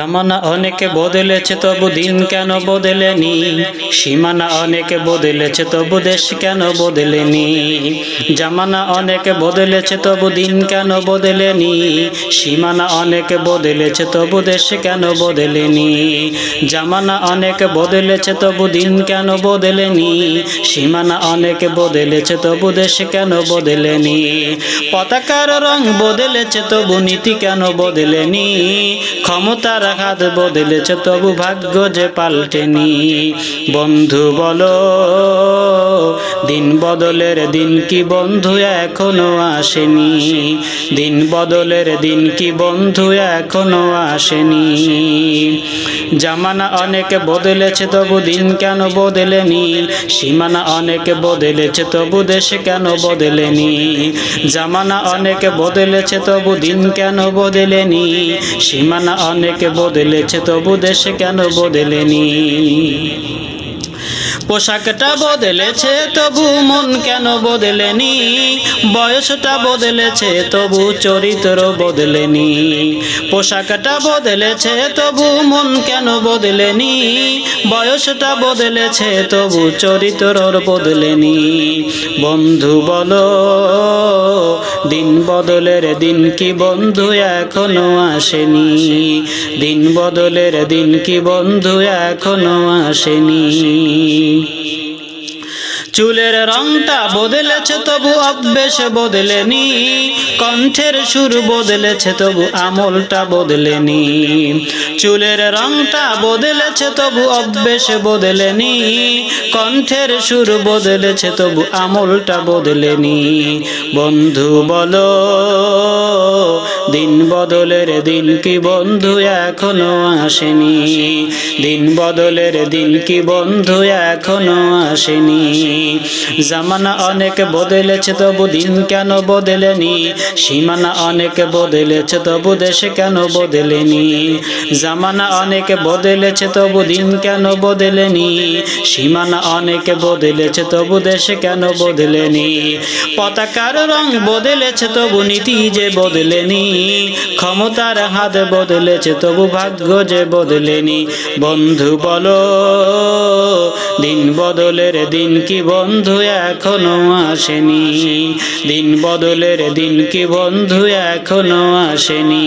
জামানা অনেকে বদলেছে, তবু দিন কেন বদলেনি? সীমানা অনেকে বদলেছে, তবু দেশ কেন বদলেনি? জামানা অনেকে বদলেছে, তবু দিন কেন বদলেনি? সীমানা অনেকে বদলেছে, তবু দেশ কেন বদলেনি? জামানা অনেকে বদলেছে, তবু দিন কেন বদলেনি? সীমানা অনেকে বদলেছে, তবু দেশ কেন বদলেনি? পতাকার রং বদলেছে, তবু নীতি কেন বদলেনি? ক্ষমতার হাত বদলেছে তবু ভাগ্য যে পাল্টেনি। বন্ধু বলো দিন বদলের দিন কি বন্ধু এখনও আসেনি? দিন বদলের দিন কি বন্ধু এখনও আসেনি? জামানা অনেকে বদলেছে, তবু দিন কেন বদলেনি? সীমানা অনেকে বদলেছে, তবু দেশ কেন বদলেনি? জামানা অনেকে বদলেছে, তবু দিন কেন বদলেনি? সীমানা অনেকে বদলেছে, তবু দেশ কেন বদলেনি? পোশাকটা বদলেছে, তবু মন কেন বদলেনি? বয়সটা বদলেছে, তবু চরিত্র বদলেনি। পোশাকটা বদলেছে, তবু মন কেন বদলেনি? বয়সটা বদলেছে, তবু চরিত্রর বদলেনি। বন্ধু বলো দিন বদলের দিন কি বন্ধু এখনও আসেনি? দিন বদলের দিন কি বন্ধু এখনও আসেনি? চুলের রংটা বদলেছে তবু অভ্যেস বদলেনি। কণ্ঠের সুর বদলেছে তবু আমলটা বদলেনি। চুলের রংটা বদলেছে তবু অভ্যেস বদলেনি। কণ্ঠের সুর বদলেছে তবু আমলটা বদলেনি। বন্ধু বলো দিন বদলের দিন কি বন্ধু এখনও আসেনি? দিন বদলের দিন কি বন্ধু এখনও আসেনি? জামানা অনেক বদলেছে, তবু দিন কেন বদলেনি? সীমানা অনেক বদলেছে, তবু দেশে কেন বদলেনি? জামানা অনেক বদলেছে, তবু দিন কেন বদলেনি? সীমানা অনেক বদলেছে, তবু দেশে কেন বদলেনি? পতাকার রং বদলেছে, তবু নীতি যে বদলেনি? ক্ষমতার হাত বদলেছে, তবু ভাগ্য যে বদলেনি। বন্ধু বল, দিন বদলের দিন কি বন্ধু এখনও আসেনি? দিন বদলের দিন কি বন্ধু এখনও আসেনি?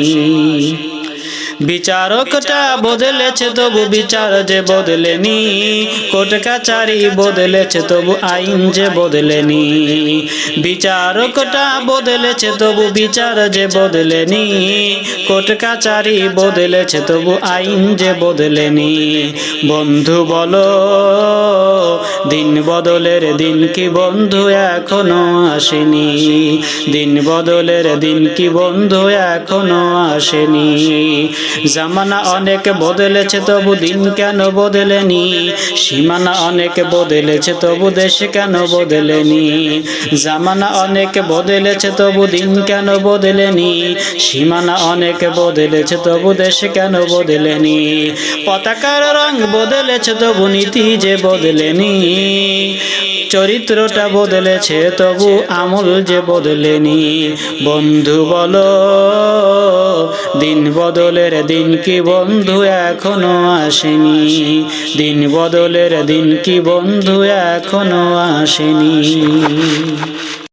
你 বিচারকটা বদলেছে, তবু বিচার যে বদলেনি, কোর্ট কাচারি বদলেছে, তবু আইন যে বদলেনি। বিচারকটা বদলেছে, তবু বিচার যে বদলেনি, কোর্ট কাচারি বদলেছে, তবু আইন যে বদলেনি। বন্ধু বলো, দিন বদলের দিন কি বন্ধু এখনও আসেনি? দিন বদলের দিন কি বন্ধু এখনও আসেনি? জামানা অনেক বদলেছে, তবু দিন কেন বদলেনি? সীমানা অনেক বদলেছে, তবু দেশ কেন বদলেনি? জামানা অনেক বদলেছে, তবু দিন কেন বদলেনি? সীমানা অনেক বদলেছে, তবু দেশ কেন বদলেনি? পতাকার রং বদলেছে, তবু নীতি যে বদলেনি। চরিত্রটা বদলেছে, তবু আমল যে বদলেনি। বন্ধু বলো, দিন বদলের দিন কি বন্ধু এখনও আসেনি? দিন বদলের দিন কি বন্ধু এখনও আসেনি?